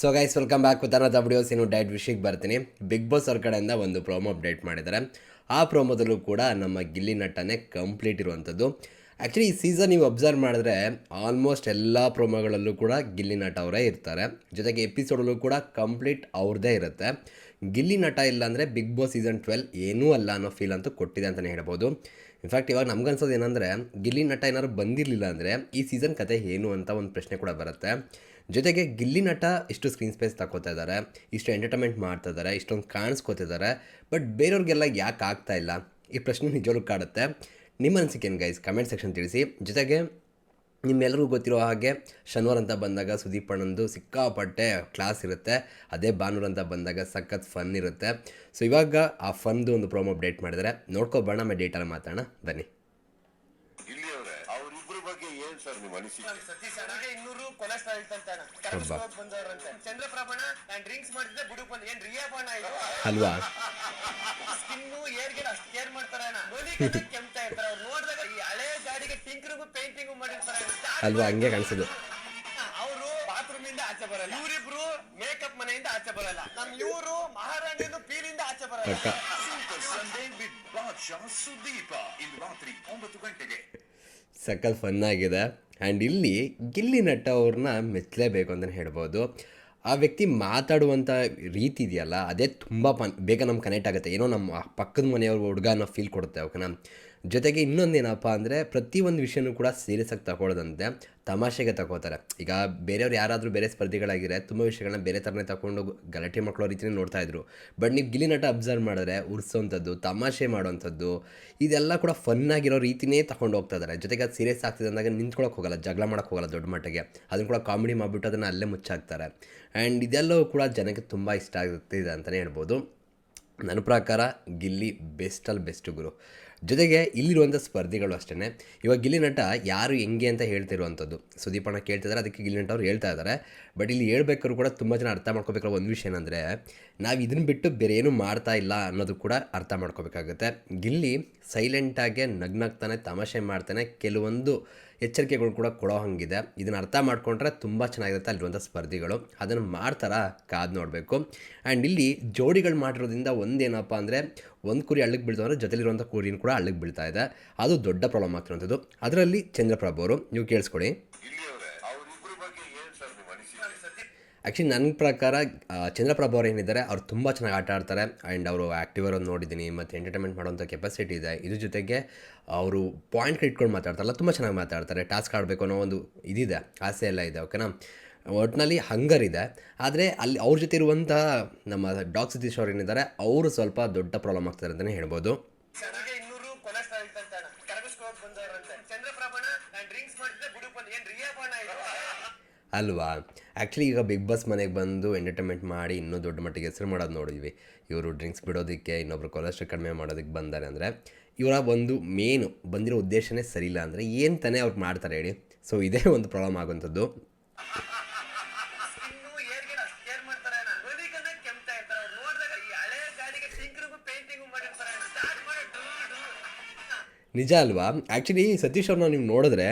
So guys welcome back with another videos ಇನ್ನು diet ವಿಷಯಕ್ಕೆ ಬರ್ತೀನಿ. ಬಿಗ್ ಬಾಸ್ ಅವ್ರ ಕಡೆಯಿಂದ ಒಂದು ಪ್ರೋಮೋ ಅಪ್ಡೇಟ್ ಮಾಡಿದ್ದಾರೆ. ಆ ಪ್ರೋಮೋದಲ್ಲೂ ಕೂಡ ನಮ್ಮ ಗಿಲ್ಲಿ ನಟನೆ ಕಂಪ್ಲೀಟ್ ಇರುವಂಥದ್ದು. ಆ್ಯಕ್ಚುಲಿ ಈ ಸೀಸನ್ ನೀವು ಅಬ್ಸರ್ವ್ ಮಾಡಿದ್ರೆ ಆಲ್ಮೋಸ್ಟ್ ಎಲ್ಲ ಪ್ರೋಮೋಗಳಲ್ಲೂ ಕೂಡ ಗಿಲ್ಲಿ ನಟ ಅವರೇ ಇರ್ತಾರೆ. ಜೊತೆಗೆ ಎಪಿಸೋಡಲ್ಲೂ ಕೂಡ ಕಂಪ್ಲೀಟ್ ಅವ್ರದ್ದೇ ಇರುತ್ತೆ. ಗಿಲ್ಲಿ ನಟ ಇಲ್ಲ ಅಂದರೆ ಬಿಗ್ ಬಾಸ್ ಸೀಸನ್ ಟ್ವೆಲ್ ಏನೂ ಅಲ್ಲ ಅನ್ನೋ ಫೀಲ್ ಅಂತೂ ಕೊಟ್ಟಿದೆ ಅಂತಲೇ ಹೇಳ್ಬೋದು. ಇನ್ಫ್ಯಾಕ್ಟ್ ಇವಾಗ ನಮ್ಗನ್ಸೋದು ಏನಂದರೆ, ಗಿಲ್ಲಿ ನಟ ಏನಾದ್ರು ಬಂದಿರಲಿಲ್ಲ ಅಂದರೆ ಈ ಸೀಸನ್ ಕತೆ ಏನು ಅಂತ ಒಂದು ಪ್ರಶ್ನೆ ಕೂಡ ಬರುತ್ತೆ. ಜೊತೆಗೆ ಗಿಲ್ಲಿ ನಟ ಇಷ್ಟು ಸ್ಕ್ರೀನ್ ಸ್ಪೇಸ್ ತಗೋತಾ ಇದ್ದಾರೆ ಇಷ್ಟು ಎಂಟರ್ಟೈನ್ಮೆಂಟ್ ಮಾಡ್ತಾ ಇದ್ದಾರೆ ಇಷ್ಟೊಂದು ಕಾಣಿಸ್ಕೋತಿದ್ದಾರೆ ಬಟ್ ಬೇರೆಯವ್ರಿಗೆಲ್ಲ ಯಾಕೆ ಆಗ್ತಾ ಇಲ್ಲ? ಈ ಪ್ರಶ್ನೆ ನಿಜವಾಗ್ಲೂ ಕಾಡುತ್ತೆ. ನಿಮ್ಮ ಅನಿಸಿಕೆ ಏನು ಗೈಸ್ ಕಮೆಂಟ್ ಸೆಕ್ಷನ್ ತಿಳಿಸಿ. ಜೊತೆಗೆ ನಿಮ್ಮೆಲ್ಲರಿಗೂ ಗೊತ್ತಿರೋ ಹಾಗೆ ಶನಿವಾರ ಅಂತ ಬಂದಾಗ ಸುದೀಪ್ ಅಣ್ಣಂದು ಸಿಕ್ಕಾಪಟ್ಟೆ ಕ್ಲಾಸ್ ಇರುತ್ತೆ. ಅದೇ ಭಾನುವಾರ ಅಂತ ಬಂದಾಗ ಸಖತ್ ಫನ್ ಇರುತ್ತೆ. ಸೊ ಇವಾಗ ಆ ಫನ್ದು ಒಂದು ಪ್ರೋಮೋ ಅಪ್ಡೇಟ್ ಮಾಡಿದರೆ. ನೋಡ್ಕೊಬೋಣ ಮೇ ಡೇಟಲ್ಲಿ ಮಾತಾಡೋಣ. ಬನ್ನಿ. ಇಲ್ಲಿ ಅವ್ರೆ ಅವ್ರಿಬ್ರ ಬಗ್ಗೆ ಏನ್ ಸರ್ ನಿಮ್ಮ ಅನಿಸಿಕೆ? ಸತೀಶ್ ಅಣ್ಣಗೆ ಇನ್ನೂರು ಕೊಲೆಸ್ಟ್ರಾಲ್ ಇತ್ತಂತಾನ ಕರ್ಗಿಸ್ಕೋಕ್ ಬಂದವ್ರಂತೆ. ಚಂದ್ರಪ್ರಭಣ ನಾನ್ ಡ್ರಿಂಕ್ಸ್ ಮಾಡಿದ್ರೆ ಬುಡುಕ್ ಬಂದ್ ಏನ್ ರಿಯಾ ಬಣ್ಣ ಇದು? ಅಲ್ವಾ? ಸ್ಕಿನ್ನು ಏರ್ಗೆ ಅಷ್ಟು ಕೇರ್ ಮಾಡ್ತಾರ ನೋಡಿಗೆ ಕೆಮ್ತ ಇರ್ತಾರ. ಅವ್ರು ನೋಡಿದಾಗ ಅಲ್ವಾ? ಹಂಗೆ ಕಾಣಿಸೋದು. ಅವರು ಬಾತ್ರೂಮ್ ಇಂದ ಆಚೆ ಬರಲ್ಲ. ಇವರಿಬ್ರು ಮೇಕಪ್ ಮನೆಯಿಂದ ಆಚೆ ಬರಲ್ಲ. ನಮ್ ಇವರು ಮಹಾರಾಣಿಯನ್ನು ಪೀಲಿಂದ ಆಚೆ ಬರಲ್ಲ. ಪಕ್ಕ. ಸೂಪರ್ ಸಂಡೇ ಸುದೀಪ ಇಂದು ರಾತ್ರಿ ಒಂಬತ್ತು ಗಂಟೆಗೆ. ಸಖತ್ ಫನ್ ಆಗಿದೆ. ಆ್ಯಂಡ್ ಇಲ್ಲಿ ಗಿಲ್ಲಿ ನಟ ಅವ್ರನ್ನ ಮೆಚ್ಚಲೇಬೇಕು ಅಂತಲೇ ಹೇಳ್ಬೋದು. ಆ ವ್ಯಕ್ತಿ ಮಾತಾಡುವಂಥ ರೀತಿ ಇದೆಯಲ್ಲ ಅದೇ ತುಂಬ ಪನ್ ಬೇಗ ನಮ್ಗೆ ಕನೆಕ್ಟ್ ಆಗುತ್ತೆ. ಏನೋ ನಮ್ಮ ಪಕ್ಕದ ಮನೆಯವ್ರ ಹುಡುಗ ಅನ್ನೋ ಫೀಲ್ ಕೊಡುತ್ತೆ ಅವಕನ. ಜೊತೆಗೆ ಇನ್ನೊಂದೇನಪ್ಪ ಅಂದರೆ ಪ್ರತಿಯೊಂದು ವಿಷಯನೂ ಕೂಡ ಸೀರಿಯಸ್ ಆಗಿ ತಗೊಳ್ಳೋದಂತೆ ತಮಾಷೆಗೆ ತಗೋತಾರೆ. ಈಗ ಬೇರೆಯವ್ರು ಯಾರಾದರೂ ಬೇರೆ ಸ್ಪರ್ಧಿಗಳಾಗಿದ್ರೆ ತುಂಬ ವಿಷಯಗಳನ್ನ ಬೇರೆ ಥರನೇ ತಗೊಂಡು ಗಲಾಟೆ ಮಕ್ಕಳೋ ರೀತಿಯೇ ನೋಡ್ತಾ ಇದ್ರು. ಬಟ್ ನೀವು ಗಿಲ್ಲಿ ನಟ ಅಬ್ಸರ್ವ್ ಮಾಡಿದ್ರೆ ಉರ್ಸೋವಂಥದ್ದು ತಮಾಷೆ ಮಾಡೋವಂಥದ್ದು ಇದೆಲ್ಲ ಕೂಡ ಫನ್ನಾಗಿರೋ ರೀತಿನೇ ತಗೊಂಡು ಹೋಗ್ತಾ ಇದ್ದಾರೆ ಜೊತೆಗೆ ಅದು ಸೀರಿಯಸ್ ಆಗ್ತಿದೆ ಅಂದಾಗ ನಿಂತ್ಕೊಳಕ್ಕೆ ಹೋಗಲ್ಲ, ಜಗಳ ಮಾಡೋಕ್ಕೆ ಹೋಗಲ್ಲ ದೊಡ್ಡ ಮಟ್ಟಿಗೆ. ಅದನ್ನು ಕೂಡ ಕಾಮಿಡಿ ಮಾಡಿಬಿಟ್ಟು ಅದನ್ನು ಅಲ್ಲೇ ಮುಚ್ಚಾಕ್ತಾರೆ. ಆ್ಯಂಡ್ ಇದೆಲ್ಲವೂ ಕೂಡ ಜನಕ್ಕೆ ತುಂಬ ಇಷ್ಟ ಆಗುತ್ತಿದೆ ಅಂತಲೇ ಹೇಳ್ಬೋದು. ನನ್ನ ಪ್ರಕಾರ ಗಿಲ್ಲಿ ಬೆಸ್ಟಲ್ಲಿ ಬೆಸ್ಟ್ ಗುರು. ಜೊತೆಗೆ ಇಲ್ಲಿರುವಂಥ ಸ್ಪರ್ಧಿಗಳು ಅಷ್ಟೇ ಇವಾಗ ಗಿಲ್ಲಿ ನಟ ಯಾರು, ಹೆಂಗೆ ಅಂತ ಹೇಳ್ತಿರುವಂಥದ್ದು. ಸುದೀಪಣ್ಣ ಕೇಳ್ತಿದ್ದಾರೆ ಅದಕ್ಕೆ ಗಿಲ್ಲಿ ನಟ ಅವ್ರು ಹೇಳ್ತಾ ಇದ್ದಾರೆ ಬಟ್ ಇಲ್ಲಿ ಹೇಳ್ಬೇಕಾದ್ರು ಕೂಡ ತುಂಬ ಜನ ಅರ್ಥ ಮಾಡ್ಕೋಬೇಕಾದ್ರೆ ಒಂದು ವಿಷಯ ಏನಂದರೆ, ನಾವು ಇದನ್ನು ಬಿಟ್ಟು ಬೇರೆ ಏನು ಮಾಡ್ತಾ ಇಲ್ಲ ಅನ್ನೋದು ಕೂಡ ಅರ್ಥ ಮಾಡ್ಕೋಬೇಕಾಗುತ್ತೆ. ಗಿಲ್ಲಿ ಸೈಲೆಂಟಾಗೆ ನಗ್ನಗ್ತಾನೆ, ತಮಾಷೆ ಮಾಡ್ತಾನೆ. ಕೆಲವೊಂದು ಎಚ್ಚರಿಕೆಗಳು ಕೂಡ ಕೊಡೋ ಹಾಗಿದೆ. ಇದನ್ನು ಅರ್ಥ ಮಾಡ್ಕೊಂಡ್ರೆ ತುಂಬ ಚೆನ್ನಾಗಿರುತ್ತೆ ಅಲ್ಲಿರುವಂಥ ಸ್ಪರ್ಧಿಗಳು. ಅದನ್ನು ಮಾಡ್ತಾರಾ ಕಾದು ನೋಡಬೇಕು. ಆ್ಯಂಡ್ ಇಲ್ಲಿ ಜೋಡಿಗಳು ಮಾಡಿರೋದ್ರಿಂದ ಒಂದೇನಪ್ಪ ಅಂದರೆ ಒಂದು ಕುರಿ ಹಳ್ಳಕ್ಕೆ ಅಂದರೆ ಜೊತೆಲಿರುವಂಥ ಕುರಿನ ಕೂಡ ಹಳ್ಳಕ್ಕೆ ಬೀಳ್ತಾ ಇದೆ. ಅದು ದೊಡ್ಡ ಪ್ರಾಬ್ಲಮ್ ಆಗ್ತಿರುವಂಥದ್ದು. ಅದರಲ್ಲಿ ಚಂದ್ರಪ್ರಭು ಅವರು, ನೀವು ಕೇಳಿಸ್ಕೊಡಿ. ಆ್ಯಕ್ಚುಲಿ ನನ್ನ ಪ್ರಕಾರ ಚಂದ್ರಪ್ರಭು ಅವ್ರು ಏನಿದ್ದಾರೆ ಅವ್ರು ತುಂಬ ಚೆನ್ನಾಗಿ ಆಟ ಆಡ್ತಾರೆ. ಆ್ಯಂಡ್ ಅವರು ಆ್ಯಕ್ಟಿವ್ ಇರೋದು ನೋಡಿದ್ದೀನಿ ಮತ್ತು ಎಂಟರ್ಟೈನ್ಮೆಂಟ್ ಮಾಡೋಂಥ ಕೆಪಾಸಿಟಿ ಇದೆ. ಇದ್ರ ಜೊತೆಗೆ ಅವರು ಪಾಯಿಂಟ್ ಇಟ್ಕೊಂಡು ಮಾತಾಡ್ತಾರಲ್ಲ ತುಂಬ ಚೆನ್ನಾಗಿ ಮಾತಾಡ್ತಾರೆ. ಟಾಸ್ಕ್ ಆಡಬೇಕು ಅನ್ನೋ ಒಂದು ಇದಿದೆ ಆಸೆ ಎಲ್ಲ ಇದೆ ಓಕೆನಾ ಒಟ್ಟಿನಲ್ಲಿ ಹಂಗರ್ ಇದೆ. ಆದರೆ ಅಲ್ಲಿ ಅವ್ರ ಜೊತೆ ಇರುವಂಥ ನಮ್ಮ ಡಾಕ್ ಸತೀಶ್ ಅವ್ರು ಏನಿದ್ದಾರೆ ಅವರು ಸ್ವಲ್ಪ ದೊಡ್ಡ ಪ್ರಾಬ್ಲಮ್ ಆಗ್ತಾರೆ ಅಂತಲೇ ಹೇಳ್ಬೋದು. ಅಲ್ವಾ? ಆ್ಯಕ್ಚುಲಿ ಈಗ ಬಿಗ್ ಬಾಸ್ ಮನೆಗೆ ಬಂದು ಎಂಟರ್ಟೈನ್ಮೆಂಟ್ ಮಾಡಿ ಇನ್ನೂ ದೊಡ್ಡ ಮಟ್ಟಿಗೆ ಹೆಸರು ಮಾಡೋದು ನೋಡಿದ್ವಿ. ಇವರು ಡ್ರಿಂಕ್ಸ್ ಬಿಡೋದಕ್ಕೆ ಇನ್ನೊಬ್ರು ಕೊಲೆಸ್ಟ್ರಾಲ್ ಕಡಿಮೆ ಮಾಡೋದಕ್ಕೆ ಬಂದಾರೆ ಅಂದರೆ ಇವರ ಒಂದು ಮೇನು ಬಂದಿರೋ ಉದ್ದೇಶನೇ ಸರಿ ಇಲ್ಲ ಅಂದರೆ ಏನು ತಾನೇ ಅವ್ರು ಮಾಡ್ತಾರೆ ಹೇಳಿ? ಸೊ ಇದೇ ಒಂದು ಪ್ರಾಬ್ಲಮ್ ಆಗುವಂಥದ್ದು. ನಿಜ ಅಲ್ವಾ? ಆ್ಯಕ್ಚುಲಿ ಸತೀಶ್ ಅವ್ರನ್ನ ನೀವು ನೋಡಿದ್ರೆ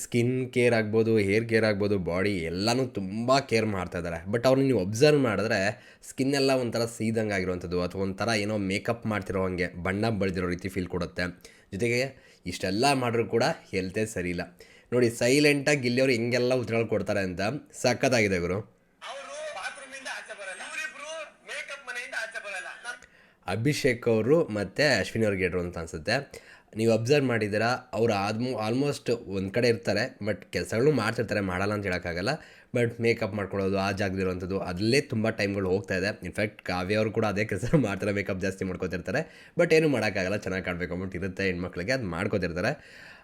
ಸ್ಕಿನ್ ಕೇರ್ ಆಗ್ಬೋದು ಹೇರ್ ಕೇರ್ ಆಗ್ಬೋದು ಬಾಡಿ ಎಲ್ಲನೂ ತುಂಬ ಕೇರ್ ಮಾಡ್ತಾ ಇದ್ದಾರೆ ಬಟ್ ಅವ್ರನ್ನ ನೀವು ಒಬ್ಸರ್ವ್ ಮಾಡಿದ್ರೆ ಸ್ಕಿನ್ ಎಲ್ಲ ಒಂಥರ ಸೀದಂಗೆ ಆಗಿರುವಂಥದ್ದು ಅಥವಾ ಒಂಥರ ಏನೋ ಮೇಕಪ್ ಮಾಡ್ತಿರೋ ಹಂಗೆ ಬಣ್ಣ ಬಳಿದಿರೋ ರೀತಿ ಫೀಲ್ ಕೊಡುತ್ತೆ. ಜೊತೆಗೆ ಇಷ್ಟೆಲ್ಲ ಮಾಡಿದ್ರು ಕೂಡ ಹೆಲ್ತೇ ಸರಿ ಇಲ್ಲ. ನೋಡಿ ಸೈಲೆಂಟಾಗಿ ಗಿಲ್ಲಿಯವ್ರು ಹೆಂಗೆಲ್ಲ ಉತ್ತರಗಳು ಕೊಡ್ತಾರೆ ಅಂತ ಸಖತ್ತಾಗಿದೆ ಬರಲ್ಲ. ಅಭಿಷೇಕ್ ಅವರು ಮತ್ತು ಅಶ್ವಿನಿ ಅವ್ರಿಗೆ ಇಡ್ರು ಅಂತ ಅನಿಸುತ್ತೆ. ನೀವು ಅಬ್ಸರ್ವ್ ಮಾಡಿದ್ದೀರಾ, ಅವ್ರು ಆದ್ಮೋ ಆಲ್ಮೋಸ್ಟ್ ಒಂದು ಕಡೆ ಇರ್ತಾರೆ ಬಟ್ ಕೆಲಸಗಳು ಮಾಡ್ತಿರ್ತಾರೆ, ಮಾಡಲ್ಲ ಅಂತ ಹೇಳೋಕ್ಕಾಗಲ್ಲ. ಬಟ್ ಮೇಕಪ್ ಮಾಡ್ಕೊಳ್ಳೋದು ಆ ಜಾಗದಿರುವಂಥದ್ದು ಅಲ್ಲೇ ತುಂಬ ಟೈಮ್ಗಳು ಹೋಗ್ತಾ ಇದೆ. ಇನ್ಫ್ಯಾಕ್ಟ್ ಕಾವ್ಯ ಅವರು ಕೂಡ ಅದೇ ಕೆಲಸ ಮಾಡ್ತಾರೆ, ಮೇಕಪ್ ಜಾಸ್ತಿ ಮಾಡ್ಕೋತಿರ್ತಾರೆ. ಬಟ್ ಏನು ಮಾಡೋಕ್ಕಾಗಲ್ಲ, ಚೆನ್ನಾಗಿ ಕಾಣಬೇಕು ಅಂದ್ಬಿಟ್ಟು ಇರುತ್ತೆ ಹೆಣ್ಮಕ್ಳಿಗೆ, ಅದು ಮಾಡ್ಕೋತಿರ್ತಾರೆ.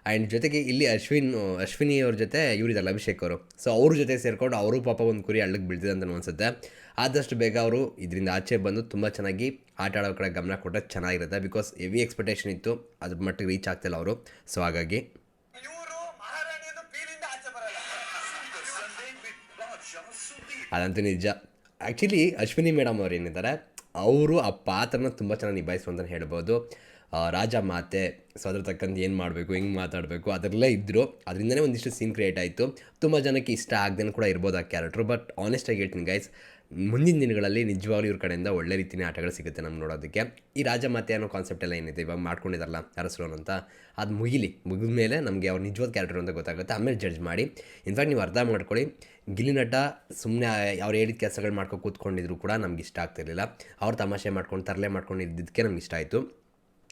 ಆ್ಯಂಡ್ ಜೊತೆಗೆ ಇಲ್ಲಿ ಅಶ್ವಿನ್, ಅಶ್ವಿನಿ ಅವ್ರ ಜೊತೆ ಇವರಿದ್ದಾರೆ ಅಭಿಷೇಕ್ ಅವರು. ಸೊ ಅವ್ರ ಜೊತೆ ಸೇರಿಕೊಂಡು ಅವರು ಪಾಪ ಒಂದು ಕುರಿ ಹಳ್ಳಕ್ಕೆ ಬೀಳ್ತಿದೆ ಅಂತ ಅನಿಸುತ್ತೆ. ಆದಷ್ಟು ಬೇಗ ಅವರು ಇದರಿಂದ ಆಚೆ ಬಂದು ತುಂಬ ಚೆನ್ನಾಗಿ ಆಟ ಆಡೋ ಕಡೆ ಗಮನ ಕೊಟ್ಟರೆ ಚೆನ್ನಾಗಿರುತ್ತೆ. ಬಿಕಾಸ್ ಹೆವಿ ಎಕ್ಸ್ಪೆಕ್ಟೇಷನ್ ಇತ್ತು ಅದ್ರ ಮಟ್ಟಿಗೆ ರೀಚ್ ಆಗ್ತಿಲ್ಲ ಅವರು. ಸೊ ಹಾಗಾಗಿ ಅದಂತೂ ನಿಜ ಆ್ಯಕ್ಚುಲಿ ಅಶ್ವಿನಿ ಮೇಡಮ್ ಅವ್ರು ಏನಿದ್ದಾರೆ, ಅವರು ಆ ಪಾತ್ರನ ತುಂಬ ಚೆನ್ನಾಗಿ ನಿಭಾಯಿಸು ಅಂತಲೇ ಹೇಳ್ಬೋದು ರಾಜ ಮಾತೆ, ಸೊ ಅದ್ರ ತಕ್ಕಂತ ಏನು ಮಾಡಬೇಕು, ಹೆಂಗೆ ಮಾತಾಡಬೇಕು, ಅದರಲ್ಲೇ ಇದ್ದರು ಅದರಿಂದನೇ ಒಂದಿಷ್ಟು ಸೀನ್ ಕ್ರಿಯೇಟ್ ಆಯಿತು. ತುಂಬ ಜನಕ್ಕೆ ಇಷ್ಟ ಆಗದೇನೆ ಕೂಡ ಇರ್ಬೋದು ಆ ಕ್ಯಾರೆಕ್ಟ್ರು ಬಟ್ ಆನೆಸ್ಟಾಗಿ ಹೇಳ್ತೀನಿ ಗೈಸ್ ಮುಂದಿನ ದಿನಗಳಲ್ಲಿ ನಿಜವಾಗ್ಲೂ ಇವ್ರ ಕಡೆಯಿಂದ ಒಳ್ಳೆ ರೀತಿಯ ಆಟಗಳು ಸಿಗುತ್ತೆ ನಮ್ಗೆ ನೋಡೋದಕ್ಕೆ. ಈ ರಾಜಮಾತೆ ಅನ್ನೋ ಕಾನ್ಸೆಪ್ಟ್ ಎಲ್ಲ ಏನಿದೆ? ಇವಾಗ ಮಾಡ್ಕೊಂಡಿದ್ದಾರಲ್ಲ ಅರಸರೋನ್ ಅಂತ. ಅದು ಮುಗಿಲಿ. ಮುಗಿದ ಮೇಲೆ ನಮಗೆ ಅವ್ರು ನಿಜವಾದ ಕ್ಯಾರೆಕ್ಟರ್ ಅಂತ ಗೊತ್ತಾಗುತ್ತೆ. ಆಮೇಲೆ ಜಡ್ಜ್ ಮಾಡಿ. ಇನ್ಫ್ಯಾಕ್ಟ್ ನೀವು ಅರ್ಥ ಮಾಡ್ಕೊಳ್ಳಿ. ಗಿಲ್ಲಿ ನಟ ಸುಮ್ಮನೆ ಅವ್ರು ಹೇಳಿದ ಕೆಲಸಗಳು ಮಾಡ್ಕೊಂಡು ಕೂತ್ಕೊಂಡಿದ್ರು ಕೂಡ ನಮ್ಗೆ ಇಷ್ಟ ಆಗ್ತಿರಲಿಲ್ಲ. ಅವ್ರು ತಮಾಷೆ ಮಾಡ್ಕೊಂಡು, ತರಲೆ ಮಾಡ್ಕೊಂಡು ಇದ್ದಿದ್ದಕ್ಕೆ ನಮ್ಗೆ ಇಷ್ಟ ಆಯಿತು.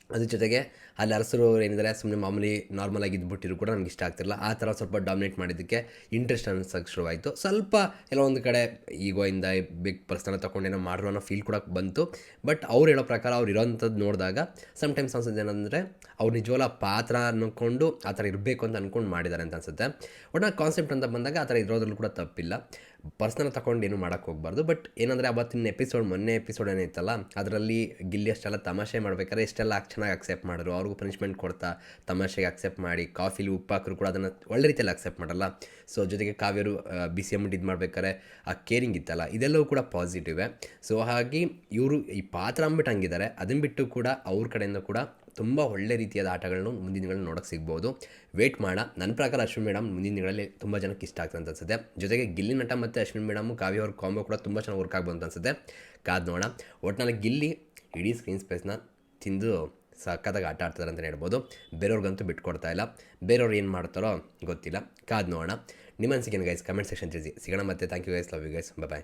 ಅದ್ರ ಜೊತೆಗೆ ಅಲ್ಲಿ ಅರಸರು ಏನಿದ್ದಾರೆ ಸುಮ್ಮನೆ ಮಾಮೂಲಿ ನಾರ್ಮಲಾಗಿ ಇದ್ಬಿಟ್ಟಿರು ಕೂಡ ನನಗೆ ಇಷ್ಟ ಆಗ್ತಿರಲ್ಲ ಆ ಥರ ಸ್ವಲ್ಪ ಡಾಮಿನೇಟ್ ಮಾಡಿದ್ದಕ್ಕೆ ಇಂಟ್ರೆಸ್ಟ್ ಅನ್ಸಕ್ಕೆ ಶುರುವಾಯಿತು ಸ್ವಲ್ಪ ಎಲ್ಲ ಒಂದು ಕಡೆ ಈಗೋಯಿಂದ ಬಿಗ್ ಪರ್ಸನ ತೊಗೊಂಡೇನೋ ಮಾಡಿರೋ ಅನ್ನೋ ಫೀಲ್ ಕೂಡ ಬಂತು. ಬಟ್ ಅವ್ರು ಹೇಳೋ ಪ್ರಕಾರ ಅವ್ರು ಇರೋಂಥದ್ದು ನೋಡಿದಾಗ ಸಮ್ಟೈಮ್ಸ್ ಅನ್ಸೋದು ಏನಂದರೆ ಅವ್ರು ನಿಜವಾಗ್ಲೂ ಪಾತ್ರ ಅಂದ್ಕೊಂಡು ಆ ಥರ ಇರಬೇಕು ಅಂತ ಅಂದ್ಕೊಂಡು ಮಾಡಿದ್ದಾರೆ ಅಂತ ಅನ್ಸುತ್ತೆ. ಒಟ್ಟು ಕಾನ್ಸೆಪ್ಟ್ ಅಂತ ಬಂದಾಗ ಆ ಥರ ಇರೋದ್ರಲ್ಲೂ ಕೂಡ ತಪ್ಪಿಲ್ಲ. ಪರ್ಸ್ನಲ್ ತಗೊಂಡು ಏನು ಮಾಡೋಕ್ಕೆ ಹೋಗ್ಬಾರ್ದು. ಬಟ್ ಏನಂದರೆ ಅವತ್ತಿನ ಎಪಿಸೋಡ್ ಮೊನ್ನೆ ಎಪಿಸೋಡ್ ಏನಿತ್ತಲ್ಲ ಅದರಲ್ಲಿ ಗಿಲ್ಲಿ ಅಷ್ಟೆಲ್ಲ ತಮಾಷೆ ಮಾಡ್ಬೇಕಾದ್ರೆ ಇಷ್ಟೆಲ್ಲ ಚೆನ್ನಾಗಿ ಅಕ್ಸೆಪ್ಟ್ ಮಾಡಿದ್ರು. ಅವ್ರಿಗೂ ಪನಿಷ್ಮೆಂಟ್ ಕೊಡ್ತಾ ತಮಾಷೆಗೆ ಅಕ್ಸೆಪ್ಟ್ ಮಾಡಿ, ಕಾಫಿಲಿ ಉಪ್ಪು ಹಾಕಿದ್ರು ಕೂಡ ಅದನ್ನು ಒಳ್ಳೆ ರೀತಿಯಲ್ಲಿ ಅಕ್ಸೆಪ್ಟ್ ಮಾಡಲ್ಲ. ಸೊ ಜೊತೆಗೆ ಕಾವ್ಯರು ಬಿ ಸಿ ಎಂ ಇದು ಮಾಡ್ಬೇಕಾದ್ರೆ ಆ ಕೇರಿಂಗ್ ಇತ್ತಲ್ಲ, ಇದೆಲ್ಲವೂ ಕೂಡ ಪಾಸಿಟಿವೇ ಸೊ ಹಾಗೆ ಇವರು ಈ ಪಾತ್ರ ಅಂದ್ಬಿಟ್ಟು ಹಂಗಿದ್ದಾರೆ. ಅದನ್ನು ಬಿಟ್ಟು ಕೂಡ ಅವ್ರ ಕಡೆಯಿಂದ ಕೂಡ ತುಂಬ ಒಳ್ಳೆ ರೀತಿಯಾದ ಆಟಗಳನ್ನು ಮುಂದಿನ ದಿನಗಳಲ್ಲಿ ನೋಡೋಕ್ಕೆ ಸಿಗ್ಬೋದು. ವೇಟ್ ಮಾಡ. ನನ್ನ ಪ್ರಕಾರ ಅಶ್ವಿನ್ ಮೇಡಮ್ ಮುಂದಿನ ದಿನಗಳಲ್ಲಿ ತುಂಬ ಜನಕ್ಕೆ ಇಷ್ಟ ಆಗ್ತದೆ ಅಂತ ಅನ್ಸುತ್ತೆ. ಜೊತೆಗೆ ಗಿಲ್ಲಿ ನಟ ಮತ್ತು ಅಶ್ವಿನ್ ಮೇಡಮ್ ಕಾವ್ಯ ಅವ್ರ ಕಾಂಬೋ ಕೂಡ ತುಂಬ ಚೆನ್ನಾಗಿ ವರ್ಕ್ ಆಗ್ಬೋದು ಅಂತ ಅನ್ಸುತ್ತೆ. ಕಾದ್ ನೋಡೋಣ ಒಟ್ಟಿನಲ್ಲಿ ಗಿಲ್ಲಿ ಇಡೀ ಸ್ಕ್ರೀನ್ ಸ್ಪೇಸ್ನ ತಿಂದು ಸಕ್ಕತ್ತಾಗಿ ಆಟ ಆಡ್ತಾರೆ ಅಂತಲೇ ಹೇಳ್ಬೋದು. ಬೇರೆಯವ್ರಿಗಂತೂ ಬಿಟ್ಕೊಡ್ತಾ ಇಲ್ಲ. ಬೇರೆಯವ್ರು ಏನು ಮಾಡ್ತಾರೋ ಗೊತ್ತಿಲ್ಲ. ಕಾದ್ ನೋಡೋಣ. ನಿಮ್ಮ ಅನಿಸಿಕೆ ಗೈಸ್ ಕಮೆಂಟ್ ಸೆಕ್ಷನ್ ತಿಳಿಸಿ. ಸಿಗೋಣ ಮತ್ತೆ. Thank you guys love you guys bye